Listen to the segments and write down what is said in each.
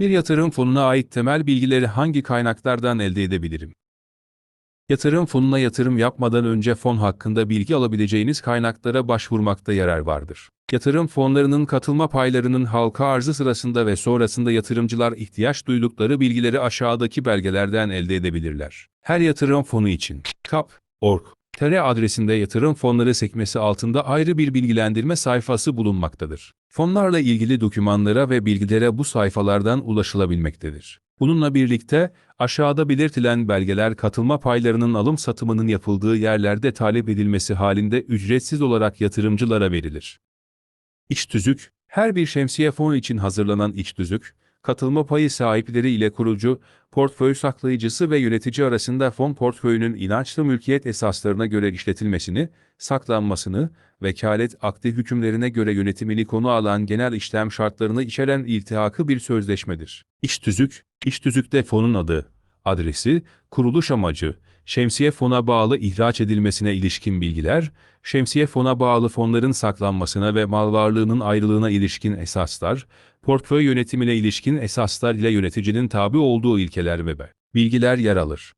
Bir yatırım fonuna ait temel bilgileri hangi kaynaklardan elde edebilirim? Yatırım fonuna yatırım yapmadan önce fon hakkında bilgi alabileceğiniz kaynaklara başvurmakta yarar vardır. Yatırım fonlarının katılma paylarının halka arzı sırasında ve sonrasında yatırımcılar ihtiyaç duydukları bilgileri aşağıdaki belgelerden elde edebilirler. Her yatırım fonu için kap.org TR adresinde yatırım fonları sekmesi altında ayrı bir bilgilendirme sayfası bulunmaktadır. Fonlarla ilgili dokümanlara ve bilgilere bu sayfalardan ulaşılabilmektedir. Bununla birlikte aşağıda belirtilen belgeler katılma paylarının alım satımının yapıldığı yerlerde talep edilmesi halinde ücretsiz olarak yatırımcılara verilir. İç tüzük, her bir şemsiye fonu için hazırlanan iç tüzük, katılma payı sahipleri ile kurucu, portföy saklayıcısı ve yönetici arasında fon portföyünün inançlı mülkiyet esaslarına göre işletilmesini, saklanmasını, vekalet akdi hükümlerine göre yönetimini konu alan genel işlem şartlarını içeren iltihakı bir sözleşmedir. İç tüzük, iç tüzükte fonun adı, adresi, kuruluş amacı, şemsiye fona bağlı ihraç edilmesine ilişkin bilgiler, şemsiye fona bağlı fonların saklanmasına ve mal varlığının ayrılığına ilişkin esaslar, portföy yönetimine ilişkin esaslar ile yöneticinin tabi olduğu ilkeler ve bilgiler yer alır.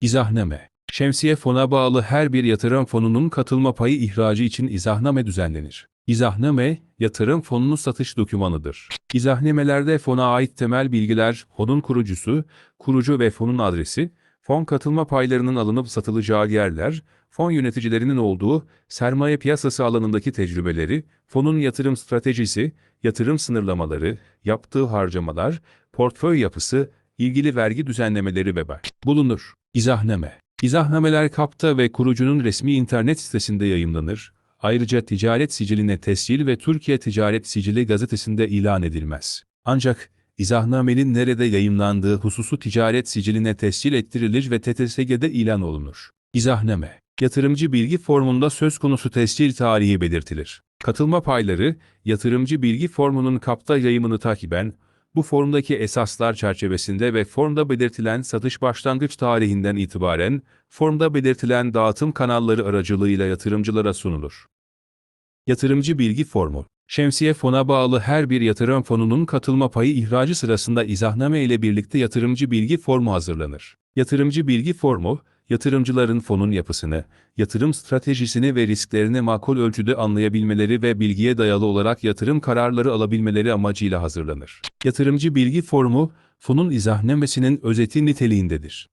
İzahname Şemsiye fona bağlı her bir yatırım fonunun katılma payı ihracı için izahname düzenlenir. İzahname, yatırım fonunun satış dokümanıdır. İzahnamelerde fona ait temel bilgiler, fonun kurucusu, kurucu ve fonun adresi, fon katılma paylarının alınıp satılacağı yerler, fon yöneticilerinin olduğu, sermaye piyasası alanındaki tecrübeleri, fonun yatırım stratejisi, yatırım sınırlamaları, yaptığı harcamalar, portföy yapısı, ilgili vergi düzenlemeleri ve bulunur. İzahname İzahnameler kapta ve kurucunun resmi internet sitesinde yayımlanır. Ayrıca ticaret siciline tescil ve Türkiye Ticaret Sicili gazetesinde ilan edilmez. Ancak izahnamenin nerede yayımlandığı hususu ticaret siciline tescil ettirilir ve TTSG'de ilan olunur. İzahname Yatırımcı bilgi formunda söz konusu tescil tarihi belirtilir. Katılma payları, yatırımcı bilgi formunun kapta yayımını takiben, bu formdaki esaslar çerçevesinde ve formda belirtilen satış başlangıç tarihinden itibaren, formda belirtilen dağıtım kanalları aracılığıyla yatırımcılara sunulur. Yatırımcı bilgi formu Şemsiye fona bağlı her bir yatırım fonunun katılma payı ihracı sırasında izahname ile birlikte yatırımcı bilgi formu hazırlanır. Yatırımcı bilgi formu, yatırımcıların fonun yapısını, yatırım stratejisini ve risklerini makul ölçüde anlayabilmeleri ve bilgiye dayalı olarak yatırım kararları alabilmeleri amacıyla hazırlanır. Yatırımcı bilgi formu, fonun izahnamesinin özeti niteliğindedir.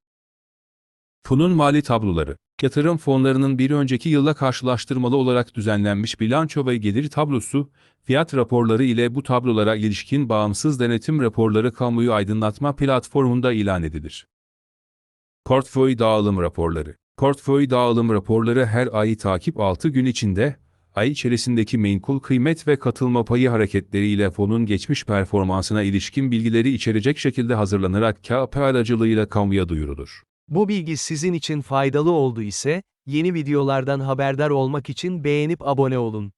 Fonun mali tabloları, yatırım fonlarının bir önceki yılla karşılaştırmalı olarak düzenlenmiş bilanço ve gelir tablosu, fiyat raporları ile bu tablolara ilişkin bağımsız denetim raporları kamuoyu aydınlatma platformunda ilan edilir. Portföy dağılım raporları. Portföy dağılım raporları her ayı takip 6 gün içinde, ay içerisindeki menkul kıymet ve katılma payı hareketleriyle fonun geçmiş performansına ilişkin bilgileri içerecek şekilde hazırlanarak KAP aracılığıyla kamuya duyurulur. Bu bilgi sizin için faydalı oldu ise, yeni videolardan haberdar olmak için beğenip abone olun.